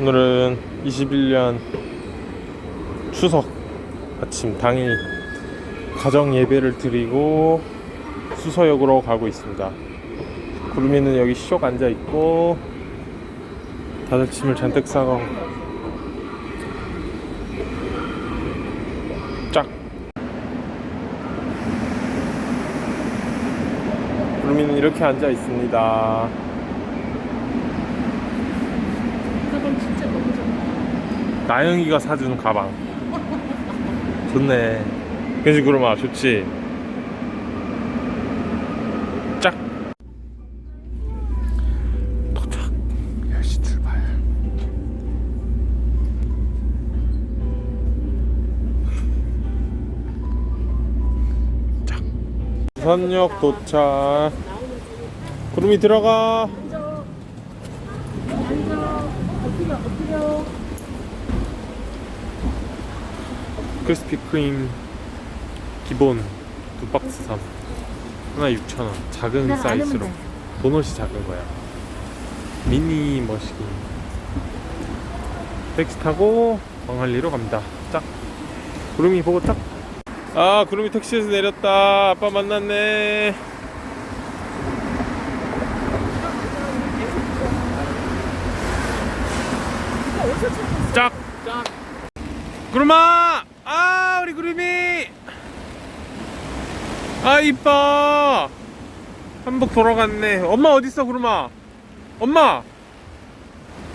오늘은 21년 추석 아침 당일 가정 예배를 드리고 수서역으로 가고 있습니다. 구름이는 여기 쇽 앉아 있고 다들 짐을 잔뜩 싸가고 짝 구름이는 이렇게 앉아 있습니다. 가방 진짜 너무 좋다. 나영이가 사준 가방. 좋네. 그지 구름아 좋지. 짝. 도착. 10시 출발. 짝. 부산역 도착. 구름이 들어가 앉아. 앉아. 엎드려, 엎드려. 크리스피 크림 기본 두 박스 삼. 하나 6,000원. 작은 사이즈로. 도넛이 작은 거야. 미니 머시기. 택시 타고 광안리로 갑니다. 짝. 구름이 보고 짝아 구름이 택시에서 내렸다. 아빠 만났네 짝. 구름아! 아 우리 구름이! 아 이뻐. 한복 돌아갔네. 엄마 어딨어 구름아? 엄마!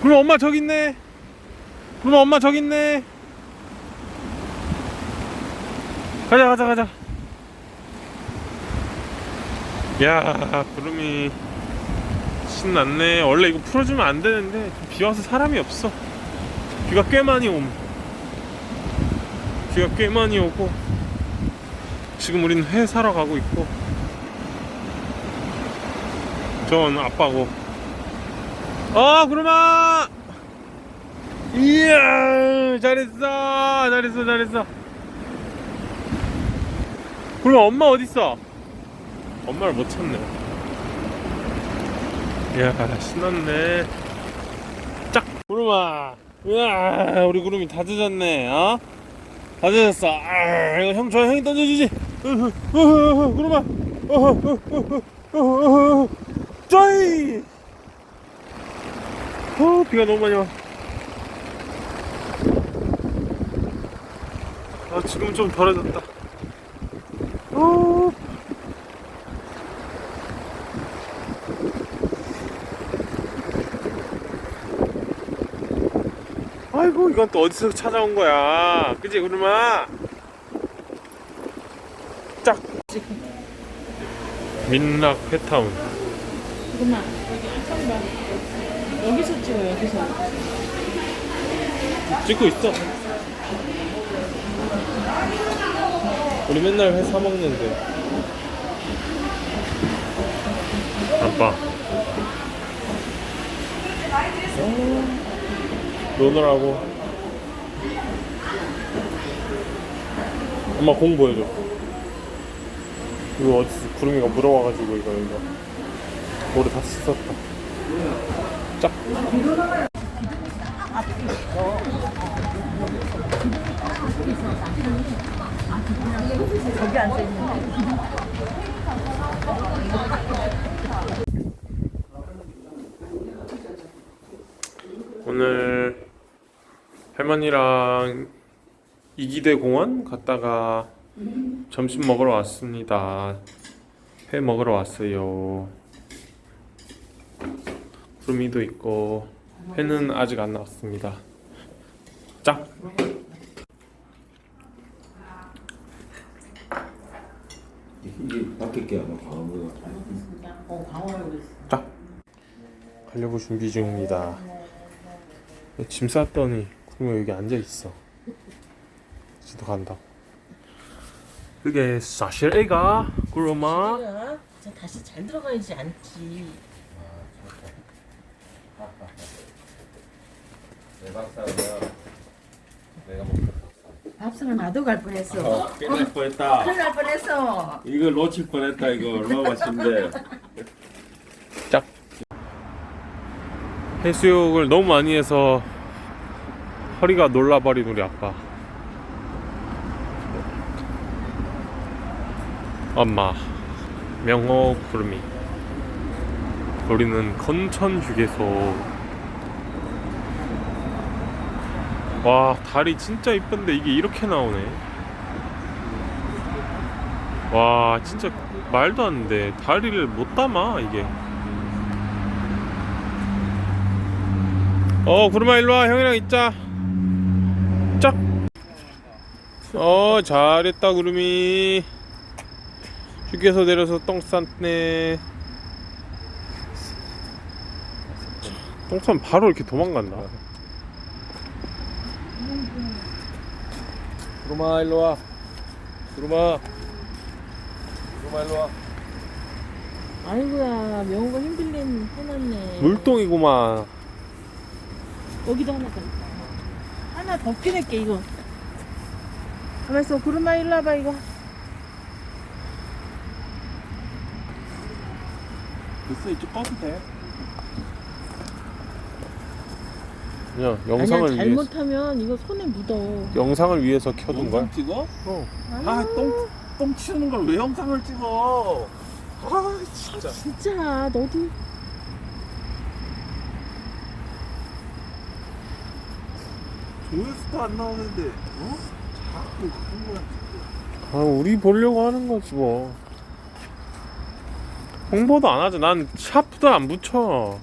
구름 엄마 저기 있네. 구름 엄마 저기 있네. 가자 가자 가자. 야 구름이 신났네. 원래 이거 풀어주면 안 되는데 비 와서 사람이 없어 비가 꽤 많이 옴. 비가 꽤 많이 오고 지금 우리는 회 사러 가고 있고 전 아빠고. 어 구름아! 이야 잘했어 잘했어 잘했어. 구름아 엄마 어딨어? 엄마를 못 찾네. 이야 신났네. 짝 구름아 우와 우리 구름이 다 젖었네 어? 다 젖었어 아 이거 형줘 형이 던져주지 으흐, 구름아 어허, 어허, 어허. 쪼이 어 비가 너무 많이 와 아, 지금 좀 덜해졌다. 아이고, 이건 또 어디서 찾아온 거야. 그지, 구름아? 짝! 민락 회타운. 잠깐만. 여기 안창 봐. 여기서 찍어, 여기서. 찍고 있어. 우리 맨날 회 사 먹는데. 아빠. 노느라고. 엄마 공 보여줘. 이거 어디서 구름이가 물어와가지고 이거 이거 모래 다 씻었다. 짝. 저기 앉아있는데. 오늘 할머니랑 이기대 공원 갔다가 점심 먹으러 왔습니다. 회 먹으러 왔어요. 구름이도 있고 회는 아직 안 나왔습니다. 짝. 이게 바뀔 게 아마 광고가 어, 있어. 딱 가려고 준비 중입니다. 짐 쌌더니 그러면 여기 앉아 있어. 지도 간다고. 그게 사실 애가. 뭐야? 이제 다시 잘 들어가야지 않지. 내 박사가 내가 먹 밥상을 놔두고 갈 뻔했어. 어, 끝날 뻔했다 큰일 날 뻔했어. 이거 놓칠 뻔했다 이거 얼마나 맛있는데 짝. 해수욕을 너무 많이 해서 허리가 놀라버린 우리 아빠. 엄마, 명호 구름이. 우리는 건천 휴게소. 와, 달이 진짜 이쁜데 이게 이렇게 나오네. 와, 진짜 말도 안 돼. 다리를 못 담아, 이게. 어, 구름아 일로 와. 형이랑 있자. 짝. 어, 잘했다, 구름이. 휴게소 내려서 똥 쌌네. 똥 싸면 바로 이렇게 도망간다. 구름아 일로 와. 구름아. 구름아 일로 와. 아이고야 명호가 힘들림 해놨네. 물똥이구만. 여기도 하나 더 있다. 하나 더 피낼게 이거. 가만있어 구름아 일로 와봐 이거. 됐어 이쪽 꺼도 돼. 그냥 영상을 아니야 위해서 잘못하면 이거 손에 묻어. 영상을 위해서 켜둔 거야. 영상 찍어? 어. 아 똥 똥 치우는 걸 왜 영상을 찍어? 아 진짜. 진짜 너도 조회수도 안 나오는데 어? 자꾸 그런 거야. 아, 우리 보려고 하는 거지 뭐. 홍보도 안 하지. 난 샤프도 안 붙여.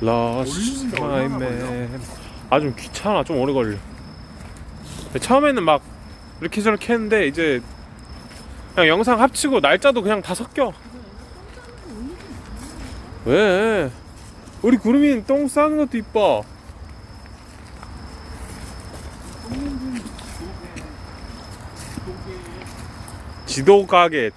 러시 올리는데 얼마나 타임맨. 아, 좀 귀찮아. 좀 오래 걸려. 처음에는 막 이렇게 저렇게 했는데 이제 그냥 영상 합치고 날짜도 그냥 다 섞여. 왜? 우리 구름이는 똥 싸는 것도 이뻐. 지도 가게